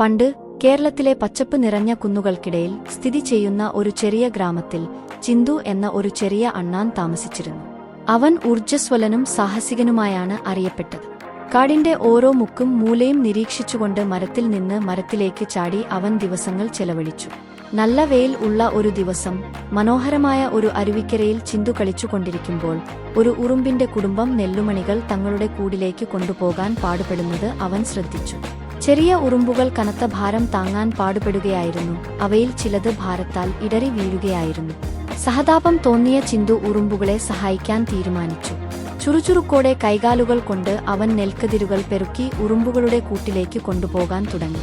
പണ്ട് കേരളത്തിലെ പച്ചപ്പ് നിറഞ്ഞ കുന്നുകൾക്കിടയിൽ സ്ഥിതി ചെയ്യുന്ന ഒരു ചെറിയ ഗ്രാമത്തിൽ ചിന്തു എന്ന ഒരു ചെറിയ അണ്ണാൻ താമസിച്ചിരുന്നു. അവൻ ഊർജസ്വലനും സാഹസികനുമായാണ് അറിയപ്പെട്ടത്. കാടിന്റെ ഓരോ മുക്കും മൂലയും നിരീക്ഷിച്ചുകൊണ്ട് മരത്തിൽ നിന്ന് മരത്തിലേക്ക് ചാടി അവൻ ദിവസങ്ങൾ ചെലവഴിച്ചു. നല്ല വെയിൽ ഉള്ള ഒരു ദിവസം മനോഹരമായ ഒരു അരുവിക്കരയിൽ ചിന്തു കളിച്ചുകൊണ്ടിരിക്കുമ്പോൾ ഒരു ഉറുമ്പിന്റെ കുടുംബം നെല്ലുമണികൾ തങ്ങളുടെ കൂടിലേക്ക് കൊണ്ടുപോകാൻ പാടുപെടുന്നത് അവൻ ശ്രദ്ധിച്ചു. ചെറിയ ഉറുമ്പുകൾ കനത്ത ഭാരം താങ്ങാൻ പാടുപെടുകയായിരുന്നു. അവയിൽ ചിലത് ഭാരത്താൽ ഇടറി വീഴുകയായിരുന്നു. സഹതാപം തോന്നിയ ചിന്തു ഉറുമ്പുകളെ സഹായിക്കാൻ തീരുമാനിച്ചു. ചുറുചുറുക്കോടെ കൈകാലുകൾ കൊണ്ട് അവൻ നെൽക്കതിരുകൾ പെറുക്കി ഉറുമ്പുകളുടെ കൂട്ടിലേക്ക് കൊണ്ടുപോകാൻ തുടങ്ങി.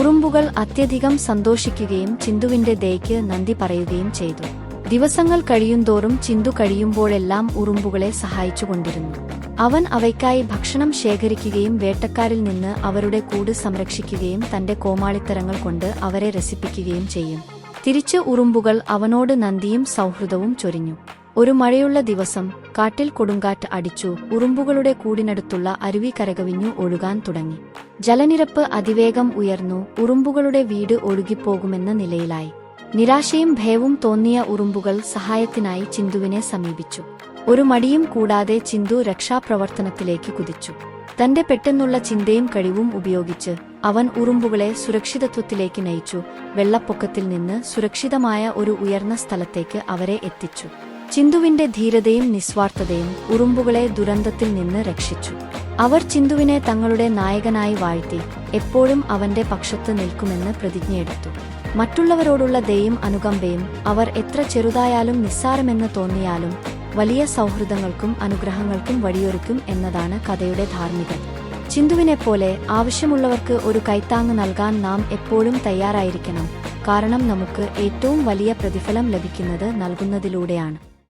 ഉറുമ്പുകൾ അത്യധികം സന്തോഷിക്കുകയും ചിന്തുവിന്റെ ദയയ്ക്ക് നന്ദി പറയുകയും ചെയ്തു. ദിവസങ്ങൾ കഴിയുന്തോറും ചിന്തു കഴിയുമ്പോഴെല്ലാം ഉറുമ്പുകളെ സഹായിച്ചുകൊണ്ടിരുന്നു. അവൻ അവയ്ക്കായി ഭക്ഷണം ശേഖരിക്കുകയും വേട്ടക്കാരിൽ നിന്ന് അവരുടെ കൂട് സംരക്ഷിക്കുകയും തന്റെ കോമാളിത്തരങ്ങൾ കൊണ്ട് അവരെ രസിപ്പിക്കുകയും ചെയ്യും. തിരിച്ച് ഉറുമ്പുകൾ അവനോട് നന്ദിയും സൗഹൃദവും ചൊരിഞ്ഞു. ഒരു മഴയുള്ള ദിവസം കാട്ടിൽ കൊടുങ്കാറ്റ് അടിച്ചു ഉറുമ്പുകളുടെ കൂടിനടുത്തുള്ള അരുവി കരകവിഞ്ഞു ഒഴുകാൻ തുടങ്ങി. ജലനിരപ്പ് അതിവേഗം ഉയർന്നു ഉറുമ്പുകളുടെ വീട് ഒഴുകിപ്പോകുമെന്ന നിലയിലായി. നിരാശയും ഭയവും തോന്നിയ ഉറുമ്പുകൾ സഹായത്തിനായി ചിന്തുവിനെ സമീപിച്ചു. ഒരു മടിയും കൂടാതെ ചിന്തു രക്ഷാപ്രവർത്തനത്തിലേക്ക് കുതിച്ചു. തന്റെ പെട്ടെന്നുള്ള ചിന്തയും കഴിവും ഉപയോഗിച്ച് അവൻ ഉറുമ്പുകളെ സുരക്ഷിതത്വത്തിലേക്ക് നയിച്ചു വെള്ളപ്പൊക്കത്തിൽ നിന്ന് സുരക്ഷിതമായ ഒരു ഉയർന്ന സ്ഥലത്തേക്ക് അവരെ എത്തിച്ചു. ചിന്തുവിന്റെ ധീരതയും നിസ്വാർത്ഥതയും ഉറുമ്പുകളെ ദുരന്തത്തിൽ നിന്ന് രക്ഷിച്ചു. അവർ ചിന്തുവിനെ തങ്ങളുടെ നായകനായി വാഴ്ത്തി എപ്പോഴും അവന്റെ പക്ഷത്ത് നിൽക്കുമെന്ന് പ്രതിജ്ഞയെടുത്തു. മറ്റുള്ളവരോടുള്ള ദയും അനുകമ്പയും അവർ എത്ര ചെറുതായാലും നിസ്സാരമെന്ന് തോന്നിയാലും വലിയ സൗഹൃദങ്ങൾക്കും അനുഗ്രഹങ്ങൾക്കും വഴിയൊരുക്കും എന്നതാണ് കഥയുടെ ധാർമ്മികത ചിന്തുവിനെപ്പോലെ ആവശ്യമുള്ളവർക്ക് ഒരു കൈത്താങ് നൽകാൻ നാം എപ്പോഴും തയ്യാറായിരിക്കണം. കാരണം നമുക്ക് ഏറ്റവും വലിയ പ്രതിഫലം ലഭിക്കുന്നത് നൽകുന്നതിലൂടെയാണ്.